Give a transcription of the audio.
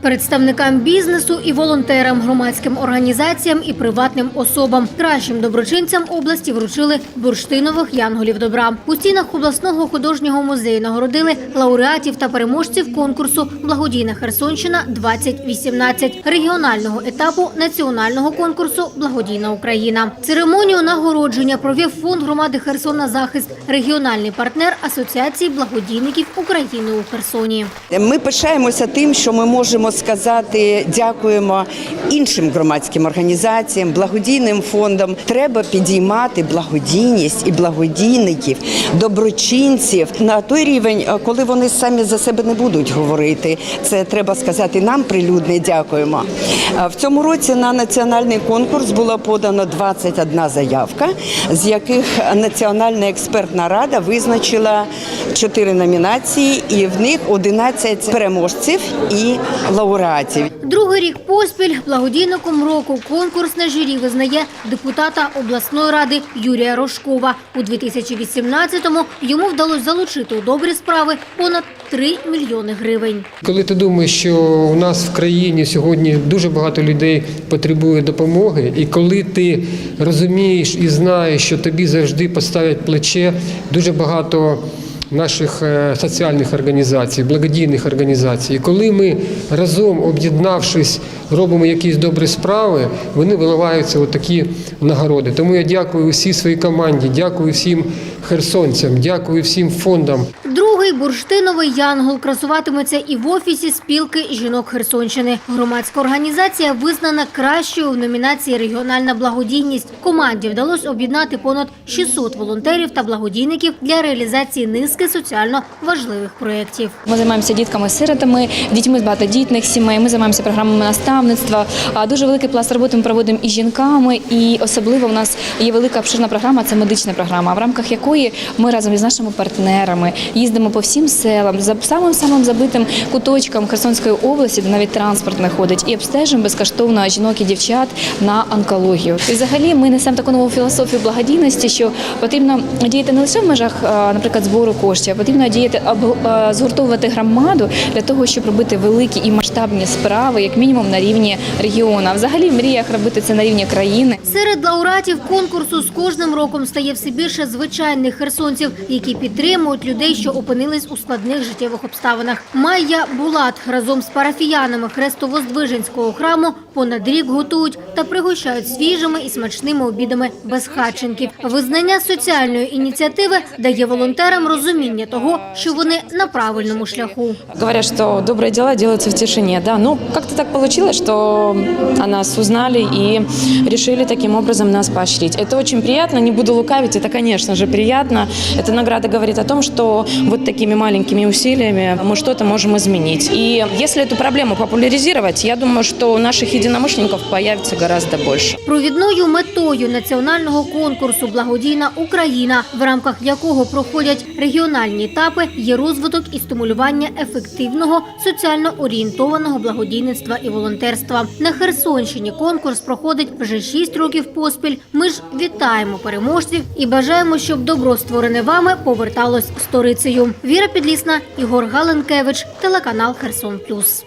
Представникам бізнесу і волонтерам, громадським організаціям і приватним особам, кращим доброчинцям області вручили бурштинових янголів добра. У стінах обласного художнього музею нагородили лауреатів та переможців конкурсу Благодійна Херсонщина 2018 регіонального етапу національного конкурсу Благодійна Україна. Церемонію нагородження провів фонд громади Херсона захист, регіональний партнер Асоціації благодійників України у Херсоні. Ми пишаємося тим, що ми можемо сказати дякуємо іншим громадським організаціям, благодійним фондам. Треба підіймати благодійність і благодійників, доброчинців на той рівень, е, коли вони самі за себе не будуть говорити. Це треба сказати нам прилюдне дякуємо. Е, В цьому році на національний конкурс було подано 21 заявка, з яких Національна експертна рада визначила 4 номінації, і в них 11 переможців і лауреатів. Другий рік поспіль благодійником року конкурсне журі визнає депутата обласної ради Юрія Рожкова. У 2018-му йому вдалося залучити у добрі справи понад 3 мільйони гривень. Коли ти думаєш, що у нас в країні сьогодні дуже багато людей потребує допомоги, і коли ти розумієш і знаєш, що тобі завжди поставлять плече, дуже багато наших е, соціальних організацій, благодійних організацій. І коли ми разом об'єднавшись, робимо якісь добрі справи, вони виливаються у такі нагороди. Тому я дякую усій своїй команді, дякую всім херсонцям, дякую всім фондам. Другий бурштиновий янгол красуватиметься і в офісі спілки жінок Херсонщини. Громадська організація визнана кращою в номінації Регіональна благодійність. Команді вдалося об'єднати понад 600 волонтерів та благодійників для реалізації низки соціально важливих проєктів. Ми займаємося дітками-сиротами, дітьми з багатодітних сімей. Ми займаємося програмами наставництва. Дуже великий пласт роботи ми проводимо і жінками, і особливо в нас є велика обширна програма. Це медична програма, в рамках якої ми разом із нашими партнерами їздимо по всім селам, за самим самим забитим куточкам Херсонської області, де навіть транспорт не ходить, і обстежуємо безкоштовно жінок і дівчат на онкологію. І взагалі ми несемо таку нову філософію благодійності, що потрібно діяти не лише в межах, е, наприклад, збору коштів, а потрібно діяти або е, згуртовувати громаду для того, щоб робити великі і масштабні справи, як мінімум на рівні регіону. А взагалі в мріях робити це на рівні країни. Серед лауреатів конкурсу з кожним роком стає все більше звичайних херсонців, які підтримують людей, що опинились у складних життєвих обставинах. Майя Булат разом з парафіянами Хрестово-Здвиженського храму понад рік готують та пригощають свіжими і смачними обідами безхатченків. Визнання соціальної ініціативи дає волонтерам розуміння того, що вони на правильному шляху. Говорят, что добрые дела делаются в тишине, да. Ну, как-то так получилось, что о нас узнали и решили таким образом нас поощрить. Это очень приятно, не буду лукавить, это, конечно же, приятно. Эта награда говорит о том, что вот такими маленькими усилиями мы что-то можем изменить. И если эту проблему популяризировать, я думаю, что у наших единомышленников появится гораздо больше. Провідною метою національного конкурсу Благодійна Україна, в рамках якого проходять регіональні етапи, є розвиток і стимулювання ефективного соціально орієнтованого благодійництва і волонтерства. На Херсонщині конкурс проходить вже 6 років поспіль. Ми ж вітаємо переможців і бажаємо, щоб добро створене вами поверталось сторицею. Віра Підлісна, Ігор Галенкевич, телеканал Херсон Плюс.